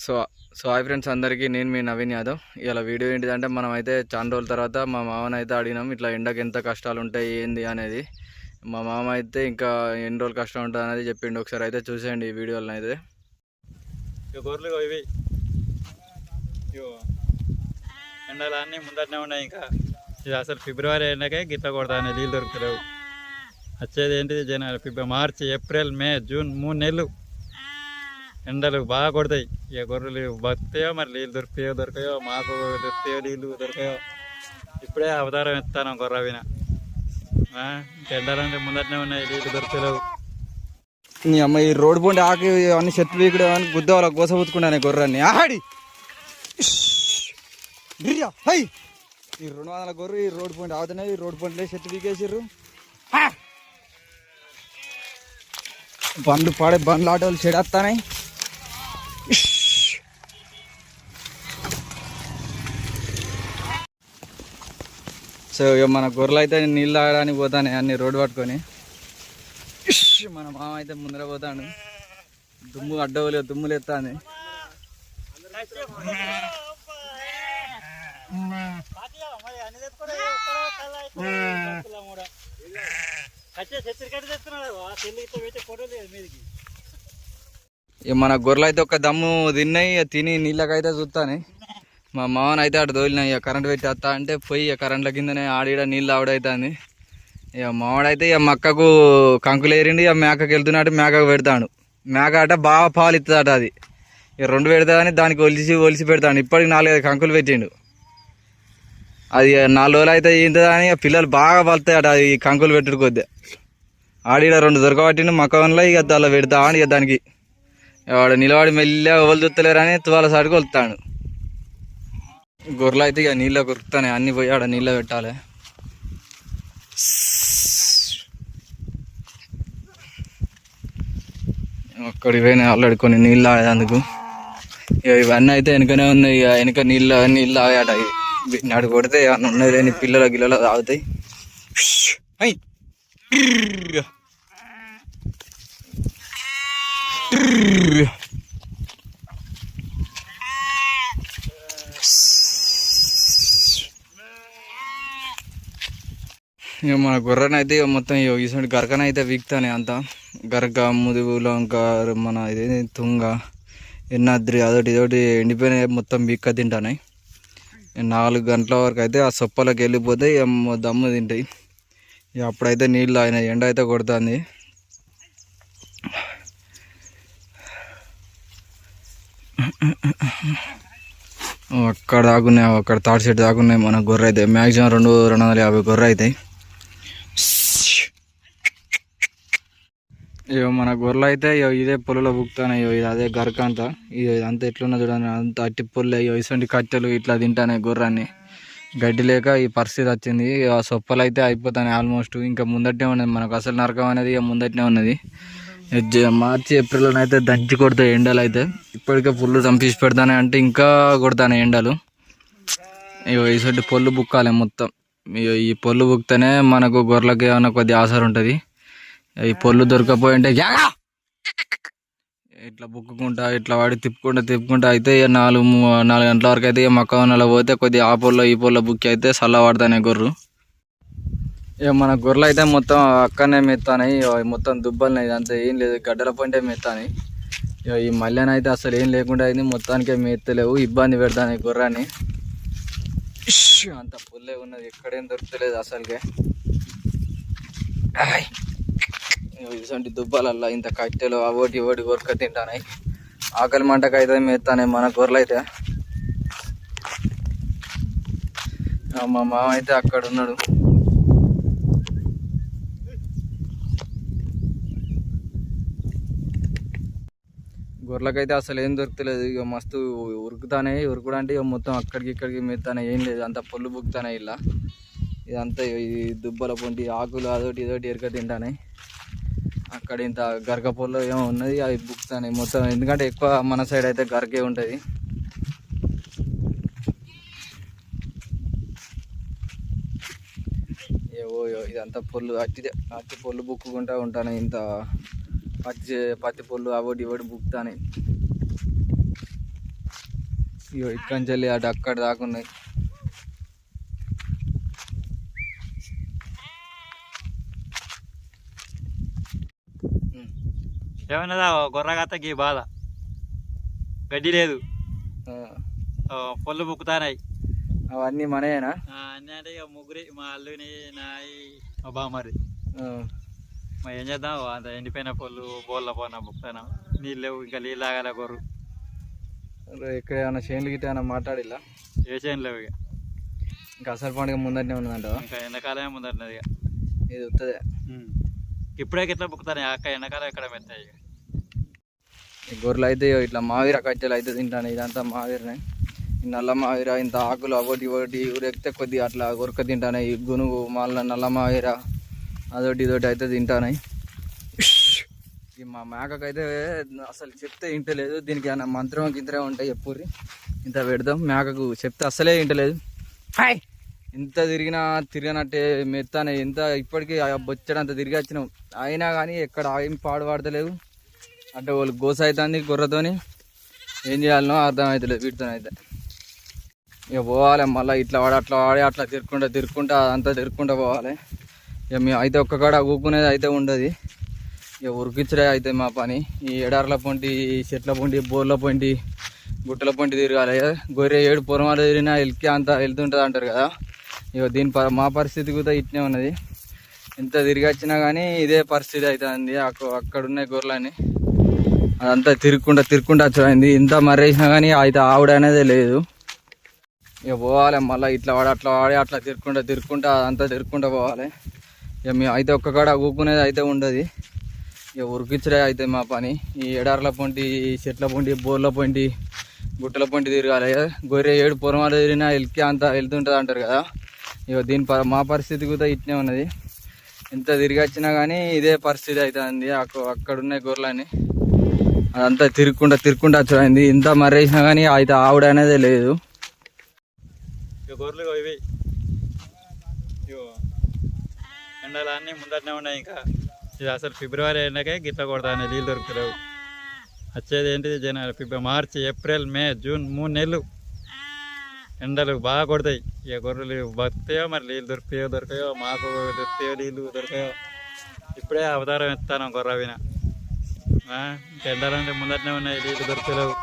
So so hi friends అందరికీ నేను మీ నవీన్ యాదవ్. ఇలా వీడియో ఏంటిదంటే మనం అయితే చాలా రోజుల తర్వాత మా మామని అయితే అడిగినాం ఇట్లా ఎండకి ఎంత కష్టాలు ఉంటాయి ఏంది అనేది. మా మామ అయితే ఇంకా ఎన్ని రోజులు కష్టం ఉంటుంది అనేది చెప్పిండు. ఒకసారి అయితే చూసేయండి ఈ వీడియోలను అయితే ఇక గొర్రెలు ఇవి. ఎండలు అన్నీ ముందటనే ఉన్నాయి ఇంకా. ఇది అసలు ఫిబ్రవరి ఎండకే గిట్ల కొడతానే నీళ్ళు దొరుకుతలేవు. వచ్చేది ఏంటిది జనవరి ఫిబ్రవరి మార్చి ఏప్రిల్ మే జూన్ మూడు నెలలు. ఎండలు బాగా కొడతాయి. ఇక గొర్రెలు బతాయో మరి నీళ్ళు దొరికాయో దొరకాయో మాకు దొరికాయో నీళ్ళు దొరికాయో. ఇప్పుడే అవతారం ఎత్తాను గొర్రె విన ఇంకా ఎండలంటే ముందటనే ఉన్నాయి నీళ్ళు దొరుకుతలేవు నీ అమ్మ ఈ రోడ్డు పోండి ఆకి అన్ని చెట్లు వీకుడు అని గుద్ద వాళ్ళ గోస పుచ్చుకున్నాను గొర్రెని. ఆడి హై! ఈ రెండు వందల గొర్రె ఈ రోడ్డు పోండి ఆగుతున్నాయి. ఈ రోడ్డు పోండి చెట్లు వీకేసిర్రు బండ్లు పాడే బండ్లు ఆటోలు చెడేస్తానాయి సో ఇక మన గొర్రెలు అయితే నీళ్ళు తాగడానికి పోతానే అన్ని రోడ్డు పట్టుకొని. మన మామ అయితే ముందర పోతాడు. దుమ్ము అడ్డవలే దుమ్ములు ఎత్తాంది ఇక మన గొర్రెలు అయితే ఒక దమ్ము తిన్నాయి ఇక తిని నీళ్ళకైతే చూస్తాను మా మామని అయితే అటు తోలినాయి ఇక కరెంట్ పెట్టి వస్తా అంటే పోయి ఇక కరెంట్ల కిందనే ఆడిడ నీళ్ళు ఆవిడవుతుంది ఇక మావాడైతే ఇక మక్కకు కంకులు ఏరిండి ఇక మేకకి వెళ్తున్నట్టు మేకకు పెడతాడు. మేక అట బాగా పాలు ఇస్తుందట అది. ఇక రెండు పెడతాదని దానికి ఒలిసి ఒలిసి పెడతాడు. ఇప్పటికి నాలుగైదు కంకులు పెట్టిండు. అది నాలుగు రోజులు అయితే ఇంతదని ఇక పిల్లలు బాగా పలుతాయట అది కంకులు పెట్టుడు కొద్ది ఆడిడ రెండు దొరకబట్టిండు మక్కవన్లో ఇక అలా పెడతా అని ఇక దానికి. ఇక వాడు నిలబడి మెల్లిగా వదులుతలేరని తువాల సాటుకు వెళ్తాడు గొర్రెలు అయితే ఇక నీళ్ళ కొరుకుతానే అన్ని పోయి ఆడ నీళ్ళ పెట్టాలి. అక్కడికి పోయినా ఆల్రెడీ కొన్ని నీళ్ళు తాగేందుకు ఇక ఇవన్నీ అయితే వెనకనే ఉన్నాయి ఇక వెనక నీళ్ళు నీళ్ళు తాగాట ఇవి నాడు కొడితే ఏమన్నా ఉన్నది లేని పిల్లల గిల్లలు తాగుతాయి. అయ్యి ఇక మన గుర్రని అయితే ఇక మొత్తం ఇక గరకన అయితే వీక్తానే అంతా. గరక ముదుగులో ఇంకా మన ఇది తుంగ ఎన్నాద్రి అదొకటి ఇదొకటి ఎండిపోయిన మొత్తం వీక్క తింటాయి నాలుగు గంటల వరకు అయితే ఆ సొప్పలోకి వెళ్ళిపోతే ఇక దమ్ము తింటాయి. ఇక అప్పుడైతే నీళ్ళు ఆయన ఎండ అయితే కొడుతుంది. అక్కడ దాకున్నాయి అక్కడ తాటి చెట్టు దాకున్నాయి మన గొర్రె అయితే మ్యాక్సిమం రెండు రెండు వందల యాభై గొర్రె అవుతాయి ఇక మన గొర్రెలు అయితే ఇగో ఇదే పొలంలో బుక్తానే ఇది అదే గరక అంతా ఇది అంతా ఎట్లున్నా చూడండి అంత అట్టి పొల్లు ఇగో ఇటువంటి కట్టెలు ఇట్లా తింటానే గుర్రాన్ని గడ్డి లేక ఈ పరిస్థితి వచ్చింది. ఆ సొప్పలు అయితే అయిపోతాయి ఆల్మోస్ట్ ఇంకా ముందటనే ఉన్నది మనకు అసలు నరకం అనేది ఇక ముందటనే ఉన్నది. మార్చి ఏప్రిల్లో అయితే దంచి కొడతాయి ఎండలు అయితే. ఇప్పటికే పుల్లు చంపేసి పెడతానే అంటే ఇంకా కొడతానే ఎండలు. ఇగో ఇటువంటి పొల్లు బుక్కాలి మొత్తం. ఈ పొల్లు బుక్తేనే మనకు గొర్రెలకి ఏమైనా కొద్ది ఆసరు ఉంటుంది. ఈ పొల్లు దొరకపోయి అంటే ఇట్లా బుక్కుకుంటా ఇట్లా వాడి తిప్పుకుంటా తిప్పుకుంటా అయితే ఇక నాలుగు మూ- నాలుగు గంటల వరకు అయితే ఇక మక్క నెల పోతే కొద్దిగా ఆ పొల్లో ఈ పొల్లో బుక్ అయితే చల్ల పడతానే గొర్రు. ఇక మన గొర్రెలు అయితే మొత్తం అక్కడనే మెత్తానాయి మొత్తం దుబ్బలు ఇదంతా ఏం లేదు గడ్డల పొంటే మెత్తానాయి. ఇక ఈ మల్లెనైతే అసలు ఏం లేకుండా అయింది మొత్తానికే మెత్తలేవు ఇబ్బంది పెడతాను గొర్రాన్ని అంత పుల్లే ఉన్నది ఎక్కడేం దొరుకుతలేదు అసలుకే. ఇటువంటి దుబ్బాలల్లా ఇంత కట్టెలు అవోటి ఇవోటి కొరక తింటానాయి ఆకలి మంటకు అయితే మెత్తానే మన గొర్రెలు అయితే మా మామ అయితే అక్కడ ఉన్నాడు గొర్రెలకైతే అసలు ఏం దొరుకుతలేదు. ఇక మస్తు ఉరుకుతానే ఉరుకుడు అంటే ఇక మొత్తం అక్కడికి ఇక్కడికి మెత్తానే ఏం లేదు. అంత పొల్లు బుక్కుతానే ఇలా ఇదంతా ఈ దుబ్బల పొంటి ఆకులు అదొకటి ఇదొకటి ఎరక తింటానే. అక్కడ ఇంత గరక పొల్లు ఏమో ఉన్నది అవి బుక్తానే మొత్తం. ఎందుకంటే ఎక్కువ మన సైడ్ అయితే గరకే ఉంటుంది. ఏవో ఇదంతా పొల్లు అట్టి అట్టి పొల్లు బుక్కుకుంటా ఉంటాను ఇంత పత్తి పత్తి పొల్లు అవోటి ఇవోటి బుక్తానే ఇక్కడి నుంచి వెళ్ళి అటు అక్కడ దాకా ఉన్నాయి. ఉమ్. ఏమన్నదా గొర్రగత్తకి బాధ. గడ్డి లేదు. పొల్లు ముక్కుతానాయి అవన్నీ మనయేనా? అన్నీ అంటే ఇక ముగ్గురి మా అల్లుని నాయి మా బామ్మరి ఆ, మరి ఏం చేద్దాం? అంత ఎండిపోయిన పొల్లు బోళ్ళ పోన ముక్కుతాను నీళ్ళు లేవు ఇంకా నీళ్ళు ఆగాల అరే, ఇక్కడ ఏమైనా చేనులు గిట్ట ఏమైనా మాట్లాడిలా ఏ చేయను లేవు ఇక. ఇంకా అసలు పండుగ ముందరనే ఉన్నదంట ఇంకా ఎండాకాలమే ముందన్నది ఇక. ఇది వస్తుంది ఇప్పుడే ఇట్లా ముక్కుతాను అక్క ఎండాకాలం ఎక్కడ మెత్తాయి ఇక. ఈ గొర్రెలు అయితే ఇట్లా మావీర కట్టెలు అయితే తింటాను ఇదంతా మావీరనే. నల్ల మావీర ఇంత ఆకులు ఒకటి ఒకటి ఊరెక్కితే కొద్దిగా అట్లా గొరక తింటాను ఈ గునుగు మళ్ళీ నల్ల మావీర. అదొకటి ఇదొకటి అయితే తింటాను. ఈ మా మేకకైతే అసలు చెప్తే ఇంటలేదు దీనికి ఏమైనా మంత్రం గింత్రం ఉంటాయి చెప్పుర్రి. ఇంత పెడదాం. మేకకు చెప్తే అసలే ఇంటలేదు హాయ్. ఇంత తిరిగినా తిరగనట్టే మెత్తానే. ఎంత ఇప్పటికీ ఆ బొచ్చడంత తిరిగి వచ్చినాం. అయినా కానీ ఎక్కడ ఏం పాడు పడతలేదు. అంటే వాళ్ళు గోస అవుతుంది గొర్రెతోని. ఏం చేయాలనో అర్థం అవుతలేదు వీటితో అయితే ఇక పోవాలి మళ్ళీ ఇట్లా వాడి అట్లా వాడి అట్లా తిరుక్కుంటా తిరుక్కుంటా అంతా తిరుక్కుంటా పోవాలి. ఇక మేము అయితే ఒక్క కాడ ఊకునేది అయితే ఉండదు. ఇక ఉరికిచ్చడే అయితే మా పని. ఈ ఎడార్ల పొంటి చెట్ల పొంటి బోర్ల పొంటి గుట్టల పొంటి తిరగాలి. గొర్రె ఏడు పొరమాలు తిరిగినా ఎల్కి అంత వెళ్తుంటుంది అంటారు కదా. ఇక దీని ప మా పరిస్థితి కూడా ఇట్నే ఉన్నది. ఎంత తిరిగొచ్చినా కానీ ఇదే పరిస్థితి అవుతుంది అక్కడ ఉన్న గొర్రెలని. అదంతా తిరుక్కుంటా తిరుక్కుంటా వచ్చింది ఇంత మర్రేసినా కానీ అయితే ఆవిడ అనేది లేదు. ఇక పోవాలి మళ్ళీ ఇట్లా వాడి అట్లా వాడి అట్లా తిరుక్కుంటా తిరుక్కుంటా అదంతా తిరుక్కుంటా పోవాలి. ఇక మేము అయితే ఒక్కకాడ ఊకునేది అయితే ఉండదు. ఇక ఉరికిచ్చడే అయితే మా పని. ఈ ఎడార్ల పొంటి ఈ చెట్ల పొంటి బోర్ల పొంటి గుట్టల పొంటి తిరగాలి. గొర్రె ఏడు పొరమాలు తిరిగినా ఎల్కి అంత వెళ్తుంటుంది అంటారు కదా. ఇక దీని ప- మా పరిస్థితి కూడా ఇట్నే ఉన్నది. ఎంత తిరిగి వచ్చినా కానీ ఇదే పరిస్థితి అవుతుంది అక్కడ ఉన్న గొర్రెలని అదంతా తిరుక్కుంటా తిరుక్కుంటా వచ్చింది ఇంత మర్రేసినా కానీ అయితే ఆవిడ అనేది లేదు. ఇక గొర్రెలు ఇగో ఇవి. ఇగో ఎండలు ముందరనే ఉన్నాయి ఇంకా. ఇది అసలు ఫిబ్రవరి అయినాకే గిట్ల కొడతాను నీళ్ళు దొరుకుతలేవు. వచ్చేది ఏంటిది జనవరి ఫిబ్రవరి మార్చి ఏప్రిల్ మే జూన్ మూడు నెలలు. ఎండలు బాగా కొడతాయి. ఇక గొర్రెలు బతుకుతాయో మరి నీళ్ళు దొరుకుతాయో దొరకాయో మాకు దొరుకుతాయో నీళ్ళు దొరకాయో. ఇప్పుడే అవతారం ఎత్తాను గొర్రె విన ఇంకా ఎండలంటే ముందరనే ఉన్నాయి నీళ్ళు దొరుకుతలేవు.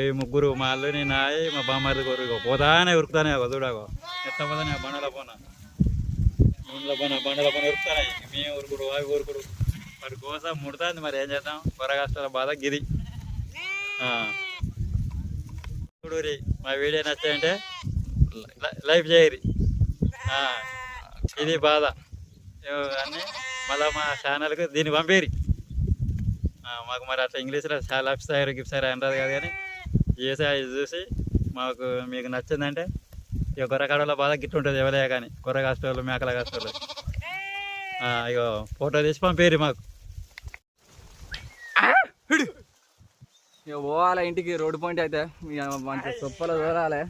ఈ ముగ్గురు మా అల్లుని నాయి మా బామ్మారి గొర్రె పోతానే ఉరుకుతానే చూడగో ఎత్త పోతానే పోనా. నూనెల పని బండల పని ఉరుకుతానే. మేము ఉరుకుడు అవి ఊరుకుడు. మరి కోసం ముడుతుంది మరి ఏం చేద్దాం? పొరగాస్తాల బాధ గిది చూడూరి మా వీడియో నచ్చాయంటే లైఫ్ లైక్ చేయరి. ఇది బాధ. ఇవి అన్నీ మళ్ళీ మా ఛానల్కి దీన్ని పంపేరి. మాకు మరి అట్లా ఇంగ్లీష్లో చాలా అప్సాయర్ గిప్సాయర్ అంటారు కదా కానీ చేసే అది చూసి మాకు మీకు నచ్చిందంటే ఇక గొర్రెకాడలో బాధ గిట్టు ఉంటుంది ఎవరే కానీ గొర్రె కాస్టోళ్ళు మేకల కాస్టోళ్ళు ఇక ఫోటో తీసి పంపేరి మాకు. ఇక పోవాలి ఇంటికి రోడ్డు పాయింట్ అయితే. మంచి సొప్పలు దూరాలి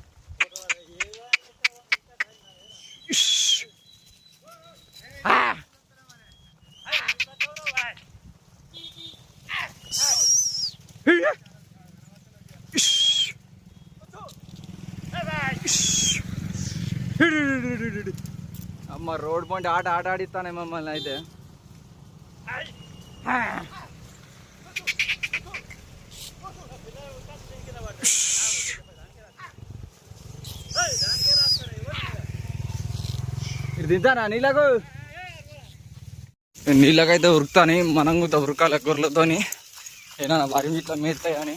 అమ్మ రోడ్ పాయింట్ ఆట ఆట ఆడిస్తానే మమ్మల్ని అయితే. ఇది తింటానా నీళ్ళకు? నీళ్ళకైతే ఉరుకుతాని మనం కూడా ఉరకాలి గొర్రెలతోని. ఏదైనా వరి ఇట్లా మేస్తాయని. అని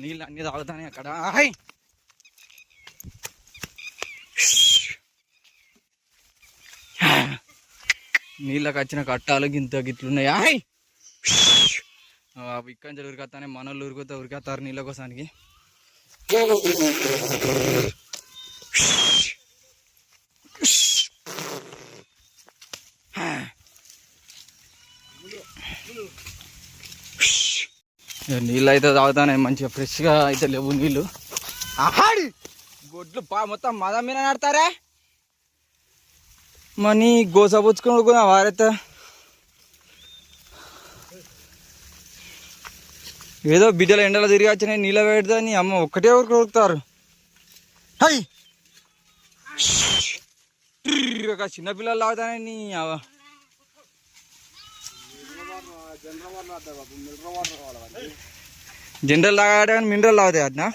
నీళ్ళు అన్నీ తాగుతాయి అక్కడ హాయ్ నీళ్ళకి వచ్చిన కట్టాలు గింత గిట్లున్నాయి? హాయ్ ఇక్కడి నుంచి ఉరికొస్తానే మనోళ్ళు ఉరికొతే ఉరికొస్తారు నీళ్ళ కోసానికి. నీళ్ళు అయితే తాగుతానే మంచిగా ఫ్రెష్గా అయితే లేవు నీళ్ళు. ఆహాడి! గొడ్లు పా మొత్తం మదం మీద నడతారే? మనీ గోస పుచ్చుకుని కూడా వారైతే ఏదో బిడ్డలు ఎండలో తిరిగి వచ్చినాయి నీళ్ళ పెడితే నీ అమ్మ ఒక్కటే ఊరికి ఉరుకుతారు హై! ఒక చిన్నపిల్లలు లాగుతానే నీ. జనరల్ కానీ మినరల్ తాగుతాయి అట్నా?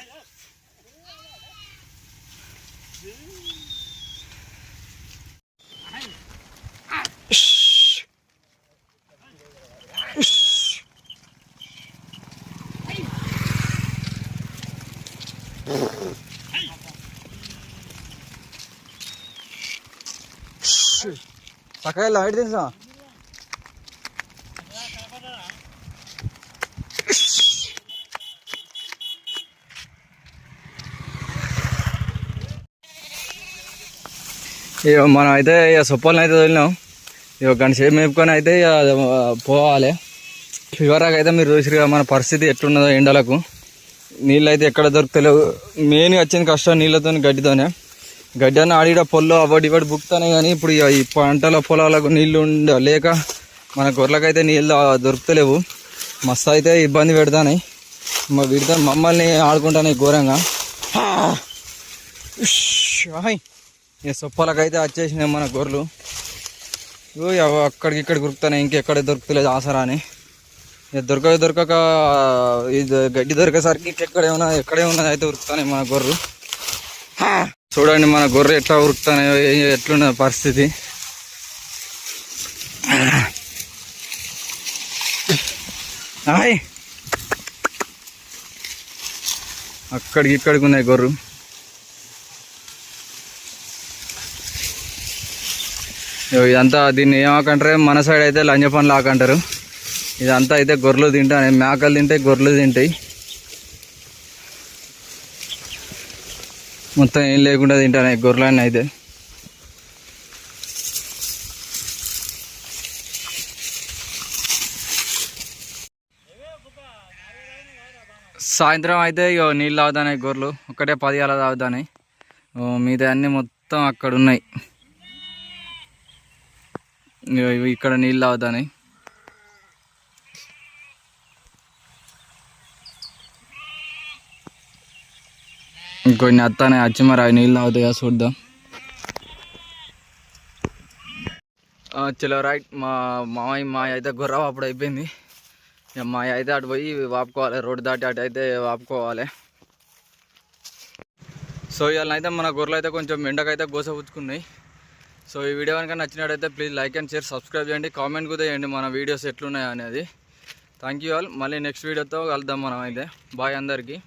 సకాయలు లైట్ తెలుసా ఇక మనం అయితే ఇక సొప్పలను అయితే వదిలినాం ఇక గంట సేపు మేపుకొని అయితే ఇక పోవాలి. ఫివరాగా అయితే మీరు చూసిరుగా మన పరిస్థితి ఎట్లున్నదో ఎండలకు. నీళ్ళు అయితే ఎక్కడ దొరుకుతలేవు. మెయిన్ వచ్చింది కష్టం నీళ్ళతో గడ్డితోనే. గడ్డి ఆడిడ పొల్లో అవడి ఇవడి బుక్తానే కానీ ఇప్పుడు ఇక ఈ పంటల పొలాలకు నీళ్ళు ఉండ లేక మన గొర్రెలకైతే నీళ్ళు దొరుకుతలేవు. మస్తు అయితే ఇబ్బంది పెడతాయి మా వీడితో మమ్మల్ని ఆడుకుంటానే ఘోరంగా. ఉష్, హాయ్. సొప్పలకైతే వచ్చేసినాయి మన గొర్రెలు. అక్కడికి ఇక్కడ దొరుకుతాయి ఇంకెక్కడ దొరుకుతలేదు ఆసరా అని. ఇక దొరకక దొరకక ఇది గడ్డి దొరికేసరికి ఎక్కడ ఏమన్నా ఎక్కడే ఉన్నది అయితే ఉరుకుతాయి మన గొర్రెలు. చూడండి మన గొర్రె ఎట్లా ఉరుకుతానో ఎట్లున్న పరిస్థితి. అక్కడికి ఇక్కడికి ఉన్నాయి గొర్రు. ఇదంతా దీన్ని ఏమాకంటారు? మన సైడ్ అయితే లంజ పనులు ఆకంటారు ఇదంతా అయితే గొర్రెలు తింటాయి మేకలు తింటాయి గొర్రెలు తింటాయి. మొత్తం ఏం లేకుండా తింటాను గొర్రెలన్నీ అయితే. సాయంత్రం అయితే ఇక నీళ్ళు తాగుతాయి గొర్రెలు ఒకటే పది అలా తాగుతాయి మిగతా అన్నీ మొత్తం అక్కడ ఉన్నాయి ఇగో ఇక్కడ నీళ్ళు తాగుతాయి ఇంకొన్ని అత్తానే వచ్చి మరి అవి నీళ్ళు తాగుతాయా చూద్దాం చలో రైట్ మా మామయ్య మా అయితే గుర్ర అప్పుడు అయిపోయింది ఇక మా అయితే అటు పోయి వాపుకోవాలి రోడ్డు దాటి అటు అయితే వాపుకోవాలి సో ఇవాళ అయితే మన గొర్రెలు అయితే కొంచెం ఎండకైతే గోసపుచ్చుకున్నాయి సో ఈ వీడియో కనుక నచ్చినట్టయితే please like and share subscribe చేయండి కామెంట్ కూడా చేయండి మన వీడియోస్ ఎట్లున్నాయి అనేది థ్యాంక్ యూ ఆల్ మళ్ళీ నెక్స్ట్ వీడియోతో కలుద్దాం మనం అయితే బాయ్ అందరికీ